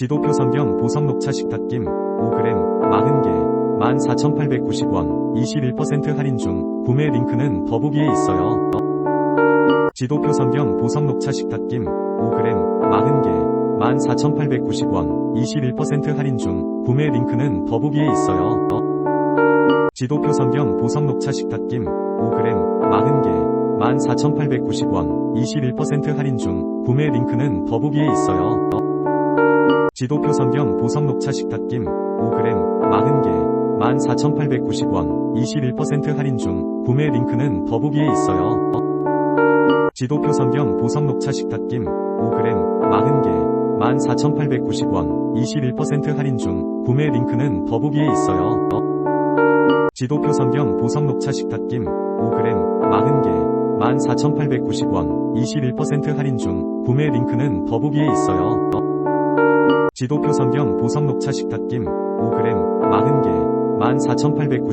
지도표 성경 보석 녹차 식탁김 5g 40개 14,890원 21% 할인 중 구매 링크는 더보기에 있어요. 지도표 성경 보석 녹차 식탁김 5g 40개 14,890원 21% 할인 중 구매 링크는 더보기에 있어요. 지도표 성경 보석 녹차 식탁김 5g 40개 14,890원 21% 할인 중 구매 링크는 더보기에 있어요. 지도표 성경 보석 녹차 식탁김 5g 40개 14,890원 21% 할인 중 구매 링크는 더보기에 있어요. 지도표 성경 보석 녹차 식탁김 5g 40개 14,890원 21% 할인 중 구매 링크는 더보기에 있어요. 지도표 성경 보석 녹차 식탁김 5g 40개 14,890원 21% 할인 중 구매 링크는 더보기에 있어요. 지도표 성경 보석 녹차 식탁김 5g 40개 14,890